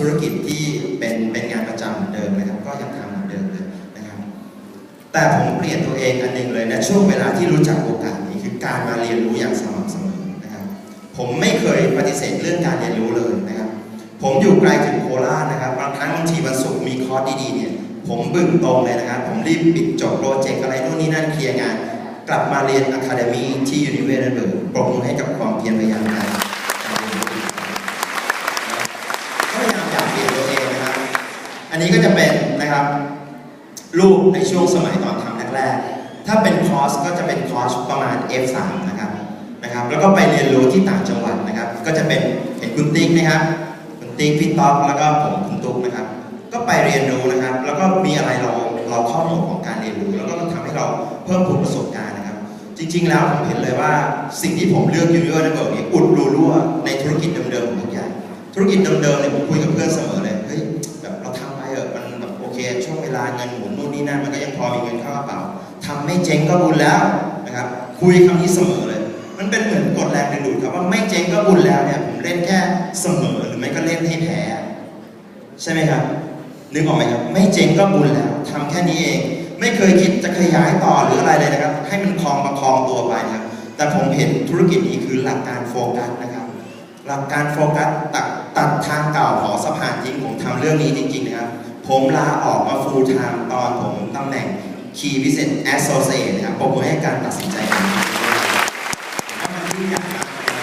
ธุรกิจที่เป็นเป็นงานประจำเหมือนเดิมนะครับ ก็ยังทำเหมือนเดิมเลยนะครับ แต่ผมเปลี่ยนตัวเองอันหนึ่งเลยนะช่วงเวลาที่รู้จักโอกาสนี้คือการมาเรียนรู้อย่างสม่ำเสมอนะครับ ผมไม่เคยปฏิเสธเรื่องการเรียนรู้เลยนะครับ ผมอยู่ไกลถึงโคราชนะครับบางครั้งบางทีวันศุกร์มีคอร์สดีๆเนี่ยผมบึ่งตรงเลยนะครับ ผมรีบปิดจบโปรเจกต์อะไรนู่นนี่นั่นเคลียร์งาน กลับมาเรียนอะคาเดมีที่ยูนิเวศเบิร์กปรบมือให้กับความเพียรพยายามการก็พยายามอยากเปลี่ยนตัวเองนะครับ อั นนี้ก็จะเป็นนะครับรูปในช่วงสมัยตอนทำแรกๆ ถ้าเป็นคอร์สก็จะเป็นคอร์สประมาณ F3 นะครับนะครับ แล้วก็ไปเรียนรู้ที่ต่างจังหวัดนะครับ ก็จะเป็นเห็นคุณติ๊กนะครับคุณติ๊กพี่ต๊อกแล้วก็ผมคุณตุ๊กนะครับ ก็ไปเรียนรู้นะครับ แล้วก็มีอะไรเราเราเข้าโหมดของการเรียนรู้ แล้วก็ทำให้เราเพิ่มพูนประสบการณ์นะครับ จริง ๆ แล้วผมเห็นเลยว่าสิ่งที่ผมเลือกยูนิเวอร์นเบิร์กนี้อุดรูรั่วในธุรกิจเดิมๆของทุกอย่างธุรกิจเดิมๆเนี่ยผมคุยกับเพื่อนเสมอเลย เงินหมุนนู่นนี่นั่นมันก็ยังพอมีเงินเข้ากระเป๋าทำไม่เจ๊งก็บุญแล้วนะครับ คุยคำนี้เสมอเลย มันเป็นเหมือนกฎแรงดึงดูดครับว่าไม่เจ๊งก็บุญแล้วเนี่ยผมเล่นแค่เสมอหรือไม่ก็เล่นให้แพ้ใช่ไหมครับนึกออกไหมครับไม่เจ๊งก็บุญแล้วทำแค่นี้เอง ไม่เคยคิดจะขยายต่อหรืออะไรเลยนะครับ ให้มันคลองประคองตัวไปนะครับแต่ผมเห็นธุรกิจนี้คือหลักการโฟกัสนะครับ หลักการโฟกัสตัดตัดทางเก่าหอสะพานจริงผมทำเรื่องนี้จริง ๆ นะครับ ผมลาออกมา full time ตอนผมตำแหน่ง Key Business Associate นะครับปรบมือให้การตัดสินใจของผมเพรามันยิ่งใหญ่มากนะครับ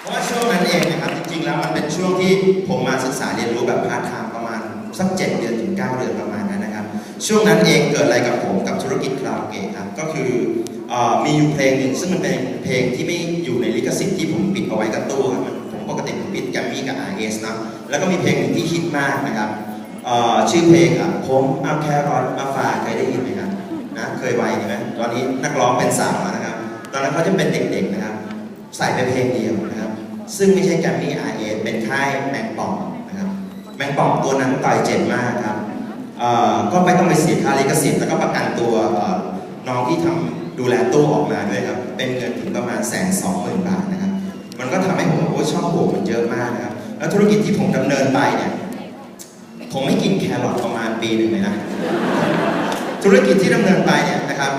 เพราะว่าช่วงนั้นเองนะครับจริงๆแล้วมันเป็นช่วงที่ผมมาศึกษาเรียนรู้แบบพาร์ทไทม์ประมาณสัก7เดือนถึง9เดือนประมาณนั้นนะครับ ช่วงนั้นเองเกิดอะไรกับผมกับธุรกิจคาราโอเกะครับก็คืออมีอยู่เพลงหนึ่งซึ่งมันเป็นเพลงที่ไม่อยู่ในลิขสิทธิ์ที่ผมปิดเอาไว้กับตู้ครับมันผมปกติผมปิดแกรมมี่กับ RS นะแล้วก็มีเพลงหนึ่งที่ฮิตมากนะครับ ชื่อเพลงอะผมเอาแครอทมาฝาเคยได้ยินไหมครับนะเคยไวดีไหมตอนนี้นักร้องเป็นสาวนะครับ ตอนนั้นเขาจะเป็นเด็กๆนะครับ ใส่ไปเพลงเดียวนะครับ ซึ่งไม่ใช่แกรมมี่ RS เอเป็นค่ายแมงป่องนะครับแมงป่องตัวนั้นต่อยเจ็บมากครับก็ไม่ต้องไปเสียค่าลิขสิทธิ์แล้วก็ประกันตัวน้องที่ทำดูแลตู้ออกมาด้วยครับ เป็นเงินถึงประมาณแสนสองหมื่นบาทนะครับ มันก็ทำให้ผมโอ้ช่องโหว่มันเยอะมากนะครับ แล้วธุรกิจที่ผมดำเนินไปเนี่ย ผมไม่กินแครอทประมาณปีหนึ่งเลยนะ ธุรกิจที่ดำเนินไปเนี่ยนะครับ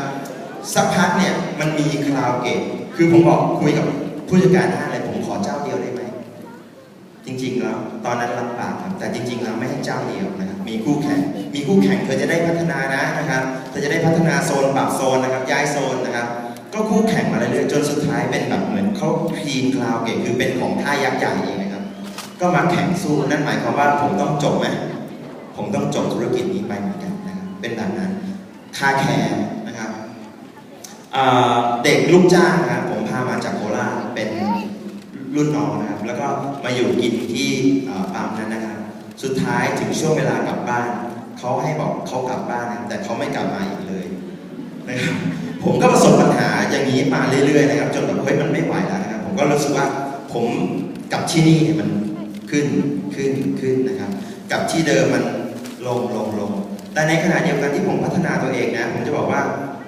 สักพักเนี่ยมันมีคลาวเกตคือผมบอกคุยกับผู้จัดการห้างเลยผมขอเจ้าเดียวได้ไหมจริงๆแล้วตอนนั้นรับากครับแต่จริงๆแล้วไม่ให้เจ้าเดียวนะครับมีคู่แข่ง มีคู่แข่งเธอจะได้พัฒนานะนะครับเธอจะได้พัฒนาโซนปรับโซนนะครับย้ายโซนนะครับ ก็คู่แข่งมาเรื่อยๆจนสุดท้ายเป็นแบบเหมือนเขาคลีนคลาวเกตคือเป็นของค่ายักษ์ใหญ่เองนะครับ ก็มาแข่งสู้นั่นหมายความว่าผมต้องจบไหม ผมต้องจบธุรกิจนี้ไปเหมือนกันนะครับเป็นแบบนั้นคาแคร์นะครับเด็กลูกจ้างนะครับผมพามาจากโคราชเป็นรุ่นน้องนะครับ แล้วก็มาอยู่กินที่เอ่อปั๊มนั้นนะครับ สุดท้ายถึงช่วงเวลากลับบ้านเขาให้บอกเขากลับบ้านนะแต่เขาไม่กลับมาอีกเลยนะครับผมก็ประสบปัญหาอย่างนี้มาเรื่อยๆนะครับ จนแบบเฮ้ยมันไม่ไหวแล้วนะครับ ผมก็รู้สึกว่าผมกับที่นี่เนี่ยมันขึ้นขึ้นขึ้นนะครับ กับที่เดิมมัน ลงลงลงแต่ในขณะเดียวกันที่ผมพัฒนาตัวเองนะ ผมจะบอกว่า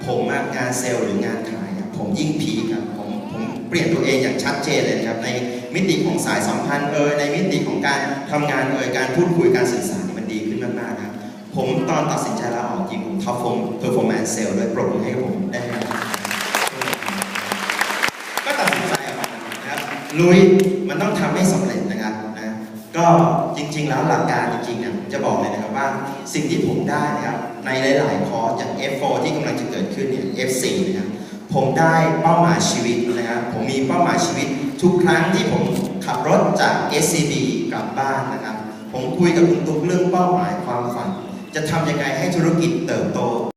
ผมงานเซลล์หรืองานขายผมยิ่งพีครับผมผมเปลี่ยนตัวเองอย่างชัดเจนเลยครับในมิติของสายสัมพันธ์เอยในมิติของการทำงานเอยการพูดคุยการสื่อสารมันดีขึ้นมากๆครับผมตอนตัดสินใจลาออกจริงผมท็อปฟอร์มเพอร์ฟอร์แมนซ์เซลล์ด้วยปรบมือให้กับผมได้ไหมก็ตัดสินใจออกมานะครับลุยมันต้องทำให้สำเร็จนะครับ ก็จริง ๆ แล้วหลักการจริงๆเนี่ยจะบอกเลยนะครับว่าสิ่งที่ผมได้นะครับในหลายๆคอร์สอย่าง F4 ที่กำลังจะเกิดขึ้นเนี่ย F4 นะครับผมได้เป้าหมายชีวิตนะครับผมมีเป้าหมายชีวิต ทุกครั้งที่ผมขับรถจาก SCB กลับบ้านนะครับ ผมคุยกับคุณตุ๊กเรื่องเป้าหมายความฝัน จะทำยังไงให้ธุรกิจเติบโต